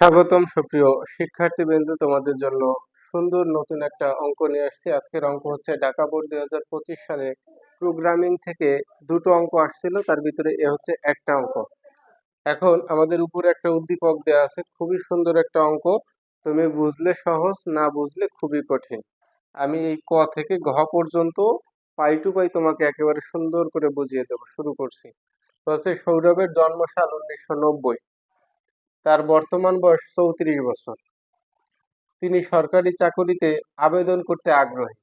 স্বাগতম সুপ্রিয় শিক্ষার্থীবৃন্দ, তোমাদের জন্য সুন্দর নতুন একটা অঙ্ক নিয়ে আসছি। আজকের অঙ্ক হচ্ছে ঢাকা বোর্ড দুই হাজার পঁচিশ সালে প্রোগ্রামিং থেকে দুটো অঙ্ক আসছিল, তার ভিতরে এ হচ্ছে একটা অঙ্ক। এখন আমাদের উপরে একটা উদ্দীপক দেওয়া আছে, খুবই সুন্দর একটা অঙ্ক। তুমি বুঝলে সহজ, না বুঝলে খুবই কঠিন। আমি এই ক থেকে ঘ পর্যন্ত পাই টু পাই তোমাকে একেবারে সুন্দর করে বুঝিয়ে দেবো। শুরু করছি। তো হচ্ছে সৌরভের জন্মসাল উনিশশো নব্বই। তার বর্তমান বয়স চৌত্রিশ বছর। তিনি সরকারি চাকুরিতে আবেদন করতে আগ্রহী।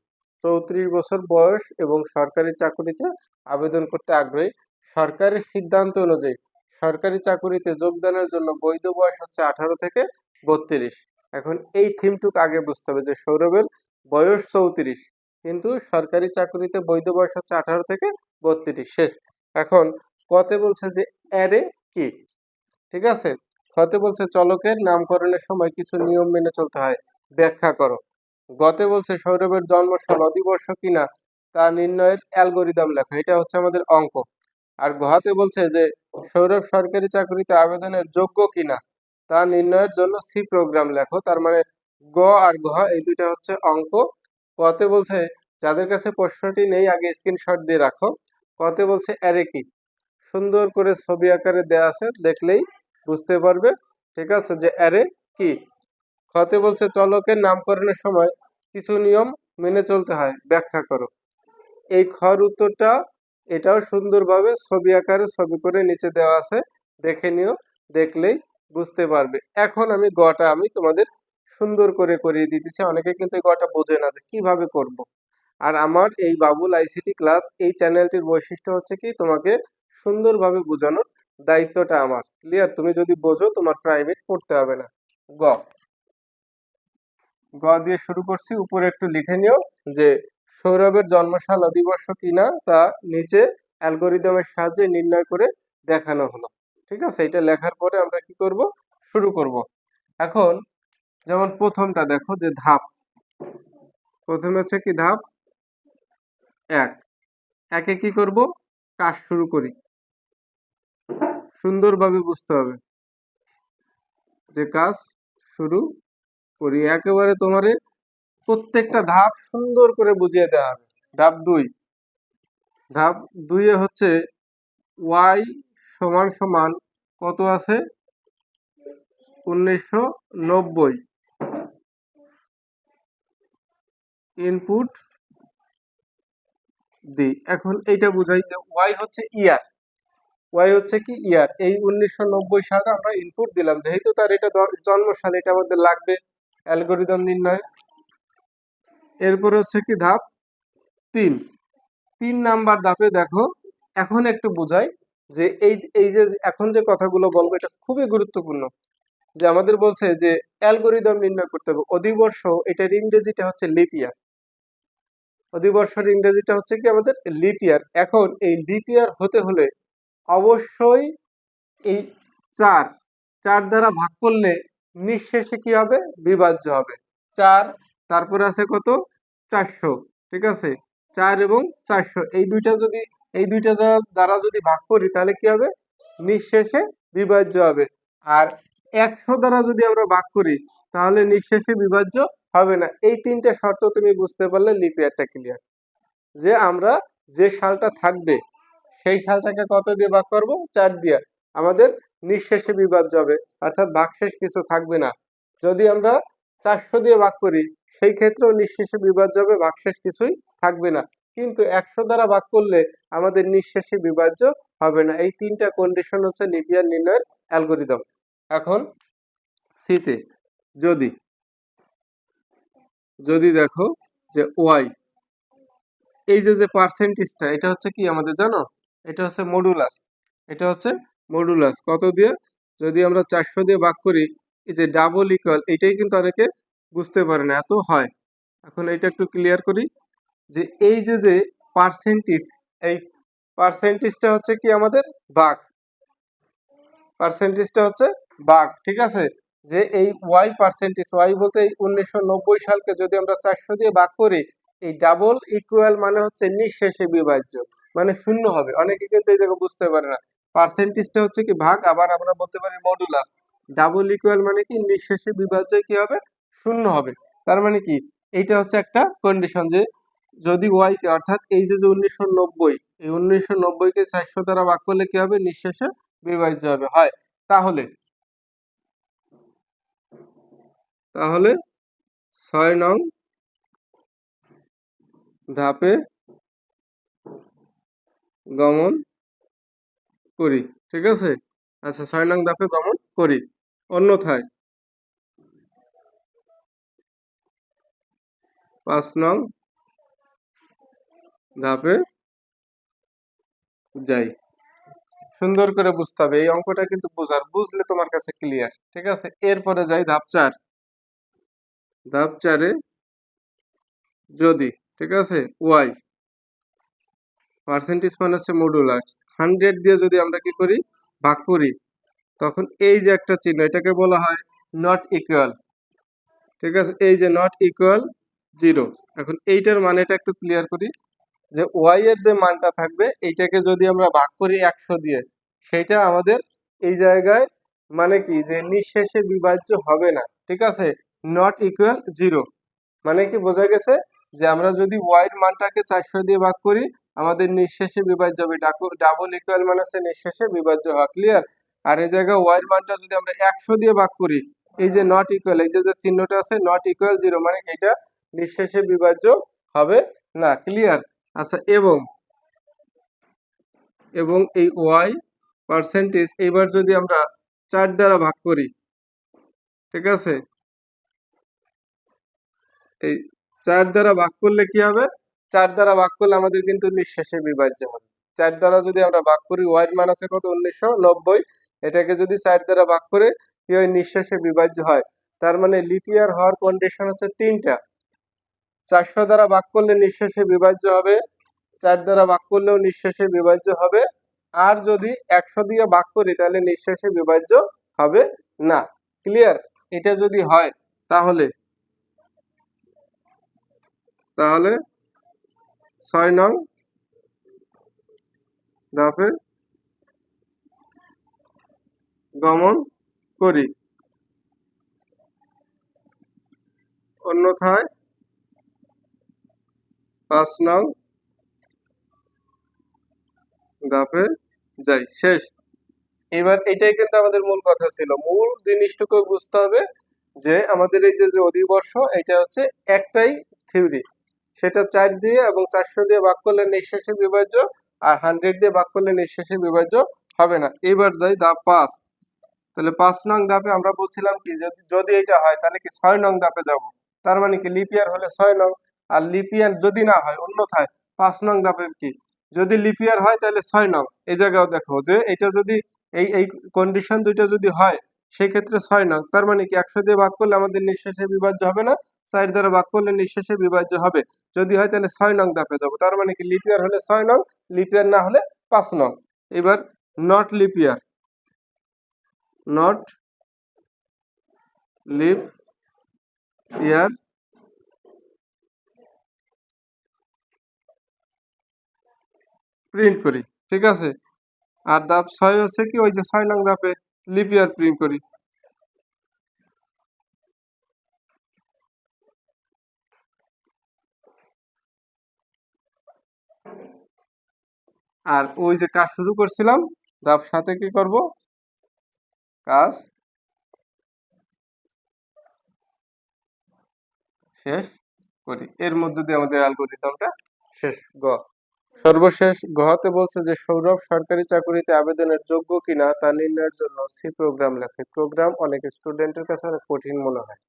চৌত্রিশ বছর বয়স এবং সরকারি চাকুরিতে আবেদন করতে আগ্রহী। সরকারের সিদ্ধান্ত অনুযায়ী সরকারি চাকুরিতে যোগদানের জন্য বৈধ বয়স হচ্ছে আঠারো থেকে বত্রিশ। এখন এই থিমটুক আগে বুঝতে হবে যে সৌরভের বয়স চৌত্রিশ, কিন্তু সরকারি চাকুরিতে বৈধ বয়স হচ্ছে আঠারো থেকে বত্রিশ। শেষ। এখন কতে বলছে যে অ্যারে কি? ঠিক আছে? হতে বলছে চলকের নামকরণের সময় কিছু নিয়ম মেনে চলতে হয়। ব্যাখ্যা করো। গতে বলছে, সৌরভের জন্মসাল অধিবর্ষ কিনা তা নির্ণয়ের অ্যালগোরিদম লেখো। এটা হচ্ছে আমাদের অঙ্ক। আর গহাতে বলছে যে, সৌরভ সরকারি চাকরিতে আবেদনের যোগ্য কিনা তা নির্ণয়ের জন্য সি প্রোগ্রাম লেখো। তার মানে গ আর গহ এই দুইটা হচ্ছে অঙ্ক। কতে বলছে, যাদের কাছে প্রশ্নটি নেই, আগে স্ক্রিনশট দিয়ে রাখো। কতে বলছে, অ্যারে কি? সুন্দর করে ছবি আকারে দেয়া আছে, দেখলেই বুঝতে পারবে? ঠিক আছে? যে অ্যারে কি? খতে বলছে চলকের নামকরণের সময় কিছু নিয়ম মেনে চলতে হয়। ব্যাখ্যা করো। এই খর উত্তরটা এটাও সুন্দরভাবে ছবি আকারে ছবি করে নিচে দেওয়া আছে। দেখে নিও, দেখলেই বুঝতে পারবে। এখন আমি গটা আমি তোমাদের সুন্দর করে করিয়ে দিতেছি। অনেকে কিন্তু এই গটা বোঝে না যে কীভাবে করব। আর আমার এই বাবুল আইসিটি ক্লাস এই চ্যানেলটির বৈশিষ্ট্য হচ্ছে কি? তোমাকে সুন্দরভাবে বোঝানোর দায়িত্বটা আমার। ক্লিয়ার তুমি যদি বোঝো, তোমার প্রাইভেট পড়তে হবে না। গ। গ দিয়ে শুরু করছি। উপরে একটু লিখে নিও যে, সৌরভের জন্মসাল অধিবর্ষ কিনা তা নিচে অ্যালগোরিদমের সাহায্যে নির্ণয় করে দেখানো হলো। ঠিক আছে? এটা লেখার পরে আমরা কি করব? শুরু করব। এখন, যেমন প্রথমটা দেখো যে ধাপ। প্রথমে হচ্ছে কি ধাপ? এক। একে কি করব? কাজ শুরু করি। সুন্দরভাবে বুঝতে হবে। যে কাজ শুরু করি, একেবারে তোমারে প্রত্যেকটা ধাপ সুন্দর করে বুঝিয়ে দেওয়া হবে। ধাপ দুই। ধাপ দুইয়ে হচ্ছে ওয়াই সমান সমান কত আছে? উনিশশো নব্বই। ইনপুট দি। এখন এইটা বুঝাই যে ওয়াই হচ্ছে ইয়ার ওয়াই হচ্ছে কি ইয়ার এই উনিশশো নব্বই সালে আমরা ইনপুট দিলাম। যেহেতু তার এটা দ- জন্ম সাল এটা আমাদের লাগবে অ্যালগোরিদম নির্ণয়। এরপর হচ্ছে কি ধাপ তিন। তিন নাম্বার ধাপে দেখো, এখন একটু বোঝাই যে এই এই যে এখন যে কথাগুলো বলব, এটা খুবই গুরুত্বপূর্ণ। যে আমাদের বলছে যে অ্যালগোরিদম নির্ণয় করতে হবে। অধিবর্ষ, এটার ইংরেজিটা হচ্ছে লিপ ইয়ার অধিবর্ষের ইংরেজিটা হচ্ছে কি আমাদের লিপ ইয়ার এখন এই লিপ ইয়ার হতে হলে অবশ্যই এই চার চার দ্বারা ভাগ করলে নিঃশেষে কি হবে? বিভাজ্য হবে। চার, তারপরে আছে কত? চারশো, ঠিক আছে? চার এবং চারশো, এই দুইটা যদি, এই দুইটা দ্বারা যদি ভাগ করি তাহলে কি হবে? নিঃশেষে বিভাজ্য হবে। আর একশো দ্বারা যদি আমরা ভাগ করি তাহলে নিঃশেষে বিভাজ্য হবে না। এই তিনটে শর্ত তুমি বুঝতে পারলে লিপিয়ারটা ক্লিয়ার যে আমরা যে সালটা থাকবে সেই সালটাকে কত দিয়ে ভাগ করব? চার দিয়ে। আমাদের নিঃশেষে বিবাদ যাবে অর্থাৎ ভাগশেষ কিছু থাকবে না। যদি আমরা চারশো দিয়ে ভাগ করি, সেই ক্ষেত্রেও নিঃশেষে বিভাজ্য হবে, ভাগশেষ কিছুই থাকবে না। কিন্তু একশো দ্বারা ভাগ করলে আমাদের নিঃশেষে বিভাজ্য হবে না। এই তিনটা কন্ডিশন হচ্ছে লিপিয়ার নির্ণয়ের অ্যালগোরিদম এখন সিতে যদি যদি দেখো যে ওয়াই এই যে যে পার্সেন্টেজটা এটা হচ্ছে কি আমাদের জানো? এটা হচ্ছে মডুলাস এটা হচ্ছে মডুলাস কত দিয়ে? যদি আমরা চারশো দিয়ে ভাগ করি, এই যে ডাবল ইকুয়াল এটাই কিন্তু অনেকে বুঝতে পারে না, এত হয়। এখন এটা একটু ক্লিয়ার করি যে এই যে যে পার্সেন্টেজ এই পার্সেন্টেজটা হচ্ছে কি আমাদের ভাগ? পার্সেন্টেজটা হচ্ছে ভাগ, ঠিক আছে? যে এই ওয়াই পার্সেন্টেজ ওয়াই বলতে এই উনিশশো নব্বই সালকে যদি আমরা চারশো দিয়ে ভাগ করি, এই ডাবল ইকুয়াল মানে হচ্ছে নিঃশেষে বিভাজ্য। মানে শূন্য হবে। অনেকে কিন্তু এই জায়গায় বুঝতে পারে না। পার্সেন্টেজটা হচ্ছে কি ভাগ, আবার আমরা বলতে পারি মডুলাস ডাবল ইকুয়াল মানে কি? নিঃশেষে বিভাজ্য কি হবে? শূন্য হবে। তার মানে কি? এইটা হচ্ছে একটা কন্ডিশন যে যদি ওয়াই কে, অর্থাৎ এই যে যে উনিশশো নব্বই, এই উনিশশো নব্বইকে চারশো দ্বারা ভাগ করলে কি হবে? নিঃশেষে বিভাজ্য হবে। হয়। তাহলে তাহলে ছয় নং ধাপে গমন করি, ঠিক আছে? আচ্ছা ছয় নং ধাপে গমন করি। অন্যথায় পাঁচ নং ধাপে যাই। সুন্দর করে বুঝতে হবে, এই অঙ্কটা কিন্তু বোঝার, বুঝলে তোমার কাছে ক্লিয়ার ঠিক আছে? এরপরে যাই ধাপ চার। ধাপ চারে যদি, ঠিক আছে? ওয়াই পার্সেন্টেজ মানে হচ্ছে মডুলার হান্ড্রেড দিয়ে যদি আমরা কি করি, ভাগ করি, তখন এই যে একটা চিহ্ন, এটাকে বলা হয় নট ইকুয়াল ঠিক আছে? এই যে নট ইকুয়াল জিরো এখন এইটার মানেটা একটু ক্লিয়ার করি, যে ওয়াই এর যে মানটা থাকবে, এইটাকে যদি আমরা ভাগ করি একশো দিয়ে, সেইটা আমাদের এই জায়গায় মানে কি? যে নিঃশেষে বিভাজ্য হবে না। ঠিক আছে? নট ইকুয়াল জিরো মানে কি বোঝা গেছে? যে আমরা যদি ওয়াই এর মানটাকে চারশো দিয়ে ভাগ করি আমাদের নিঃশেষে বিভাজ্য হবে। ডাবল ইকুয়াল মানে হচ্ছে নিঃশেষে বিভাজ্য হওয়া ক্লিয়ার আর এই জায়গায় ওয়াই এর মানটা যদি আমরা একশো দিয়ে ভাগ করি, এই যে নট ইকুয়াল এই যে যে চিহ্নটা আছে নট ইকুয়াল জিরো মানে এটা? নিঃশেষে বিভাজ্য হবে না ক্লিয়ার আচ্ছা এবং এবং এই ওয়াই পার্সেন্টেজ এবার যদি আমরা চার দ্বারা ভাগ করি, ঠিক আছে? এই চার দ্বারা ভাগ করলে কি হবে? চার দ্বারা ভাগ করলে আমাদের কিন্তু নিঃশেষে বিভাজ্য হবে চার দ্বারা যদি আমরা ভাগ করি ওয়াই মান আছে কত? উনিশশো নব্বই। এটাকে যদি চার দ্বারা ভাগ করে কি হয় নিঃশেষে বিভাজ্য হয়। তার মানে লিপিয়ার হওয়ার কন্ডিশন হচ্ছে তিনটা। চারশো দ্বারা ভাগ করলে নিঃশেষে বিভাজ্য হবে। চার দ্বারা ভাগ করলেও নিঃশেষে বিভাজ্য হবে। আর যদি একশো দিয়ে ভাগ করি, তাহলে নিঃশেষে বিভাজ্য হবে না। ক্লিয়ার এটা যদি হয়, তাহলে? তাহলে ছয় নং। ধাপে গমন করি। অন্যথায় পাঁচ নং। ধাপে যাই, শেষ। এবার এটাই কিন্তু আমাদের মূল কথা ছিল। মূল জিনিসটুকু বুঝতে হবে যে আমাদের এই যে অধিবর্ষ, এটা হচ্ছে একটাই থিওরি সেটা চার দিয়ে এবং চারশো দিয়ে ভাগ করলে নিঃশেষে বিভাজ্য আর হান্ড্রেড দিয়ে ভাগ করলে নিঃশেষে বিভাজ্য হবে না। এবার যাই দা পাঁচ। তাহলে পাঁচ নং ধাপে আমরা বলছিলাম কি, যদি যদি এটা হয় তাহলে কি ছয় নং ধাপে যাব? তার মানে কি লিপিয়ার হলে ছয় নং আর লিপিয়ার যদি না হয় অন্যথায় পাঁচ নং ধাপে কি? যদি লিপিয়ার হয় তাহলে ছয় নং। এই জায়গাও দেখো যে এটা যদি এই এই কন্ডিশন দুইটা যদি হয়, সেক্ষেত্রে ছয় নং। তার মানে কি একশো দিয়ে ভাগ করলে আমাদের নিঃশেষে বিভাজ্য হবে না চার দ্বারা ভাগ করলে নিঃশেষে বিভাজ্য হবে। যদি হয় তাহলে ছয় নং ধাপে যাব। তার মানে কি, লিপিয়ার হলে ছয় নং, লিপিয়ার না হলে পাঁচ নং। এবার not leap year not leap year print করি, ঠিক আছে? আর ধাপ ছয় হচ্ছে কি, ওই যে ছয় নং ধাপে লিপিয়ার প্রিন্ট করি। আর ওই যে কাজ শুরু করছিলাম ধাপ সাথে কি করব? কাজ শেষ করি। এর মধ্যে দিয়ে আমাদের অ্যালগোরিদমটা শেষ, গ। সর্বশেষ গহতে বলছে যে সৌরভ সরকারি চাকরিতে আবেদনের যোগ্য কিনা তা নির্ণয়ের জন্য সি প্রোগ্রাম লেখে। প্রোগ্রাম অনেক স্টুডেন্টের কাছে অনেক কঠিন মনে হয়।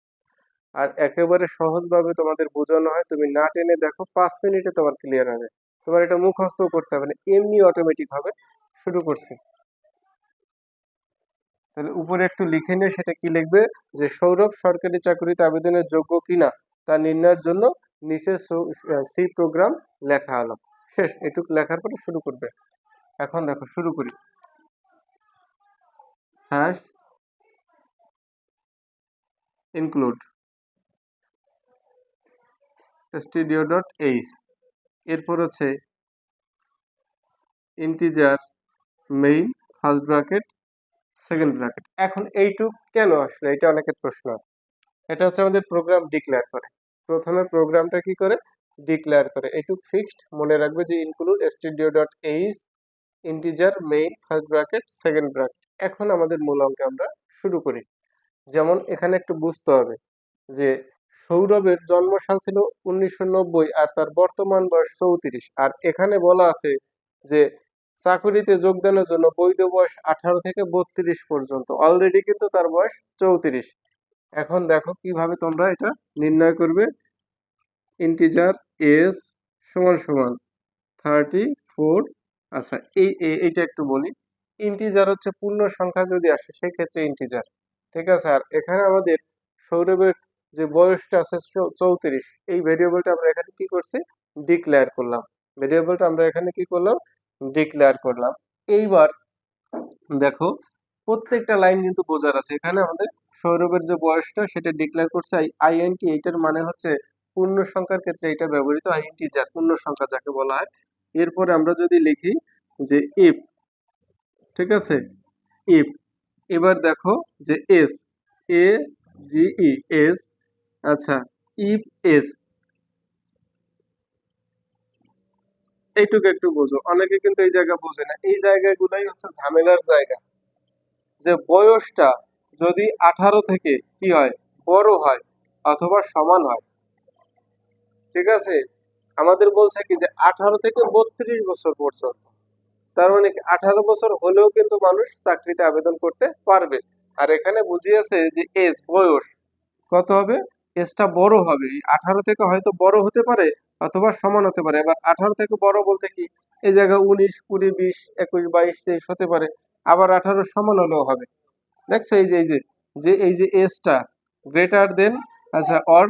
আর একেবারে সহজভাবে তোমাদের বোঝানো হয়, তুমি না টেনে দেখো, পাঁচ মিনিটে তোমার ক্লিয়ার হবে। তোমার এটা মুখস্থ করতে হবে না, এমনি অটোমেটিক হবে, শুরু করছি। তাহলে উপরে একটু লিখে নিয়ে সেটা কি লিখবে? যে সৌরভ সরকারি চাকরিতে আবেদনের যোগ্য কিনা, তা নির্ণয়ের জন্য নিচে সি প্রোগ্রাম লেখা হলো। শেষ, এটুকু লেখার পরে শুরু করবে। এখন দেখো, শুরু করি। Hash include studio dot H এরপর হচ্ছে integer main first bracket second bracket এখন এইটুক কেন আসলে? এটা অনেকের প্রশ্ন এটা হচ্ছে আমাদের প্রোগ্রাম ডিক্লেয়ার করে। প্রথমে প্রোগ্রামটা কি করে? ডিক্লেয়ার করে। এইটুক ফিক্সড মনে রাখবে যে include studio dot H integer main first bracket second bracket এখন আমাদের মূল অঙ্কে আমরা শুরু করি। যেমন এখানে একটু বুঝতে হবে যে সৌরভের জন্মসাল ছিল উনিশশো নব্বই আর তার বর্তমান বয়স চৌত্রিশ। আর এখানে বলা আছে যে চাকুরিতে যোগদানের জন্য বৈধ বয়স আঠারো থেকে বত্রিশ পর্যন্ত। অলরেডি কিন্তু তার বয়স চৌত্রিশ। এখন দেখো কীভাবে তোমরা এটা নির্ণয় করবে। ইন্টিজার এস সমান সমান থার্টি ফোর আচ্ছা এই এইটা একটু বলি। ইন্টিজার হচ্ছে পূর্ণ সংখ্যা যদি আসে, সেক্ষেত্রে ইন্টিজার ঠিক আছে? আর এখানে আমাদের সৌরভের যে বয়সটা আছে চৌত্রিশ, এই ভেরিয়েবলটা আমরা এখানে কি করছি? ডিক্লেয়ার করলাম। ভেরিয়েবলটা আমরা এখানে কি করলাম? ডিক্লেয়ার করলাম। এইবার দেখো, প্রত্যেকটা লাইন কিন্তু বোঝার আছে। এখানে আমাদের সৌরভের যে বয়সটা, সেটা ডিক্লেয়ার করছে। আইএনটি এইটার মানে হচ্ছে পূর্ণ সংখ্যার ক্ষেত্রে এটা ব্যবহৃত আইএনটি ইন্টিজার পূর্ণ সংখ্যা যাকে বলা হয়। এরপরে আমরা যদি লিখি যে ইফ ঠিক আছে? ইফ এবার দেখো যে S A G E S আচ্ছা ইফ এস এইটুকু একটু বোঝো। অনেকে কিন্তু এই জায়গা বোঝে না। এই জায়গাগুলোই হচ্ছে ঝামেলার জায়গা। যে বয়সটা যদি আঠারো থেকে কি হয়, বড় হয় অথবা সমান হয়। ঠিক আছে? আমাদের বলছে কি যে আঠারো থেকে বত্রিশ বছর পর্যন্ত। তার মানে কি আঠারো বছর হলেও কিন্তু মানুষ চাকরিতে আবেদন করতে পারবে। আর এখানে বুঝিয়েছে যে এজ বয়স। কত হবে? এজটা বড় হবে। আঠারো থেকে হয়তো বড় হতে পারে অথবা সমান হতে পারে। এবার আঠারো থেকে বড় বলতে কি? এই জায়গায় উনিশ, কুড়ি, বিশ, একুশ, বাইশ, তেইশ হতে পারে। আবার আঠারো সমান হলেও হবে। দেখছ এই যে এই যে যে এই যে এজটা গ্রেটার দেন আচ্ছা অর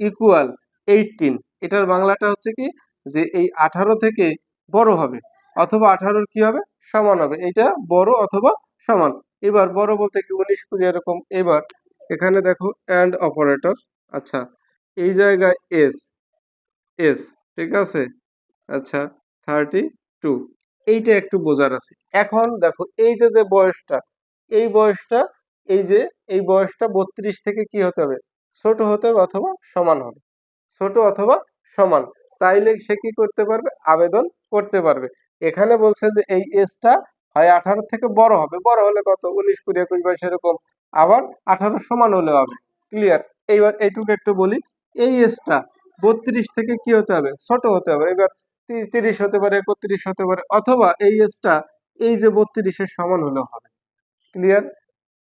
ইকুয়াল এইটিন এটার বাংলাটা হচ্ছে কি? যে এই আঠারো থেকে বড় হবে। অথবা আঠারোর কি হবে? সমান হবে। এটা বড় অথবা সমান। এবার বড় বলতে কি? উনিশ, কুড়ি এরকম। এবার এখানে দেখো অ্যান্ড অপারেটর আচ্ছা এই জায়গায় এস এস ঠিক আছে? আচ্ছা থার্টি টু এইটা একটু বোঝার আছে। এখন দেখো, এই যে যে বয়সটা, এই বয়সটা, এই যে, এই বয়সটা বত্রিশ থেকে কি হতে হবে? ছোট হতে হবে অথবা সমান হবে। ছোট অথবা সমান, তাইলে সে কি করতে পারবে? আবেদন করতে পারবে। এখানে বলছে যে, এই এজটা হয় আঠারো থেকে বড় হবে। বড় হলে কত? উনিশ, কুড়ি, একুশ, বাইশ, এরকম। আবার আঠারো সমান হলেও হবে। ক্লিয়ার এইবার এইটুকু একটু বলি। এই এজটা বত্রিশ থেকে কি হতে হবে? ছোট হতে হবে। এবার তিরিশ হতে পারে একত্রিশ হতে পারে, অথবা এই এজটা এই যে বত্রিশের সমান হলেও হবে। ক্লিয়ার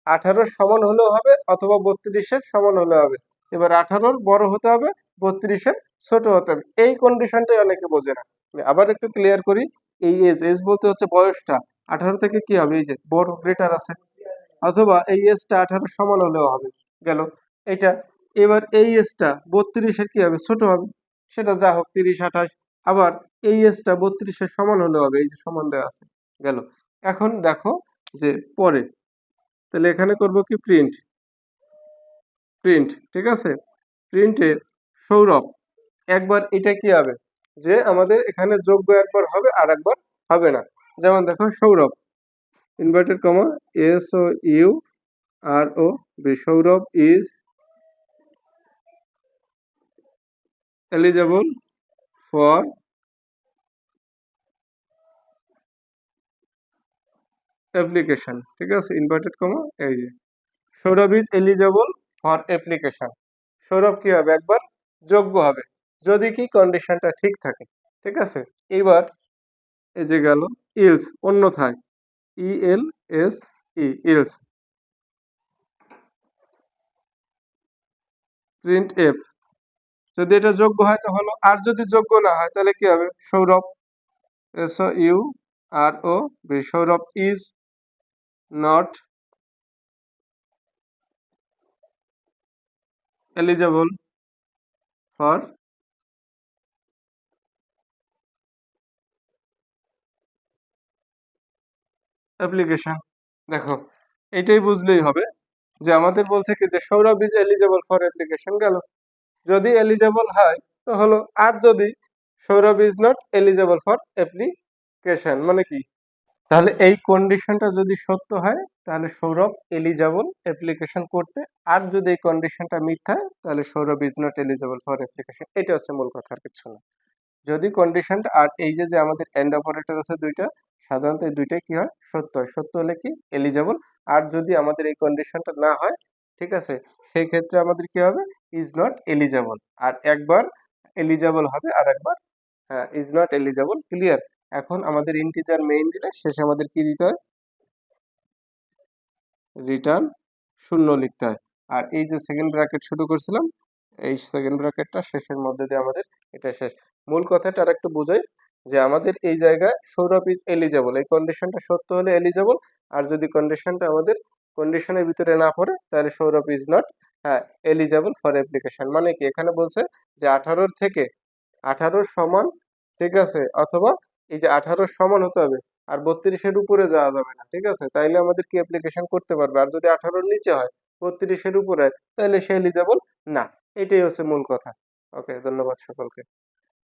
আঠারোর সমান হলেও হবে অথবা বত্রিশের সমান হলেও হবে। এবার আঠারোর বড় হতে হবে, বত্রিশের ছোট হতে হবে। এই কন্ডিশনটাই অনেকে বোঝে না। আবার একটু ক্লিয়ার করি। এই এজ এজ বলতে হচ্ছে বয়সটা। আঠারো থেকে কি হবে? এই যে বড় গ্রেটার আছে। অথবা এই এজটা আঠারো সমান হলেও হবে। গেল। এটা এবার এই এজটা বত্রিশের কি হবে? ছোট হবে। সেটা যা হোক, তিরিশ, আঠাশ। আবার এই এজটা বত্রিশের সমান হলে হবে, এই যে সমান দেওয়া আছে, গেল। এখন দেখো যে পরে, তাহলে এখানে করব কি? প্রিন্ট প্রিন্ট ঠিক আছে? প্রিন্টে সৌরভ, একবার এটা কি হবে? যে আমাদের এখানে যোগ্য একবার হবে, আর একবার হবে না। যেমন দেখো Sourav inverted comma S O U R O B Sourav is eligible for application ঠিক আছে? ইনভার্টেড কমা এই যে। Sourav is eligible for application Sourav কি হবে? একবার যোগ্য হবে। যদি কি কন্ডিশনটা ঠিক থাকে, ঠিক আছে? এবার এই যে গেল ইলস অন্যথায় E L S E else printf যদি এটা যোগ্য হয়, তো হলো, আর যদি যোগ্য না হয়, তাহলে কি হবে? Sourav S U R O B Sourav is not eligible for application দেখো, এটাই বুঝলেই হবে যে আমাদের বলছে কি যে Sourav is eligible for application গেল। যদি এলিজেবল হয়, তো হলো, আর যদি Sourav is not eligible for application মানে কি? তাহলে এই কন্ডিশনটা যদি সত্য হয়, তাহলে সৌরভ এলিজাবল অ্যাপ্লিকেশন করতে, আর যদি এই কন্ডিশনটা মিথ্যা, তাহলে Sourav is not eligible for application এটা হচ্ছে মূল কথা, আর কিছু না। যদি কন্ডিশনটা আর এই যে যে আমাদের এন্ড অপারেটর আছে দুইটা, সাধারণত এই দুইটাই কি হয়? সত্য হয়। সত্য হলে কি? এলিজিবল আর যদি আমাদের এই কন্ডিশনটা না হয় ঠিক আছে? সেই ক্ষেত্রে আমাদের কি হবে? ইজ নট এলিজিবল আর একবার এলিজিবল হবে, আর একবার ইজ নট এলিজিবল ক্লিয়ার এখন আমাদের ইন্টিজার মেইন দিলে শেষে আমাদের কি দিতে হয়? রিটার্ন শূন্য লিখতে হয়। আর এই যে সেকেন্ড ব্র্যাকেট শুরু করছিলাম, এই সেকেন্ড ব্র্যাকেটটা শেষের মধ্যে দিয়ে আমাদের এটা শেষ। মূল কথাটা আর একটু বোঝাই, যে আমাদের এই জায়গায় সৌরভ ইজ এলিজেবল এই কন্ডিশনটা সত্য হলে এলিজেবল আর যদি কন্ডিশনটা আমাদের কন্ডিশনের ভিতরে না পড়ে, তাহলে সৌরভ ইজ নট হ্যাঁ এলিজেবল ফর অ্যাপ্লিকেশন মানে কি? এখানে বলছে যে আঠারোর থেকে আঠারোর সমান, ঠিক আছে? অথবা এই যে আঠারোর সমান হতে হবে, আর বত্রিশের উপরে যাওয়া যাবে না, ঠিক আছে? তাইলে আমাদের কি অ্যাপ্লিকেশন করতে পারবে? আর যদি আঠারোর নিচে হয়, বত্রিশের উপরে তাহলে সে এলিজেবল না। এটাই হচ্ছে মূল কথা। ওকে ধন্যবাদ সকলকে।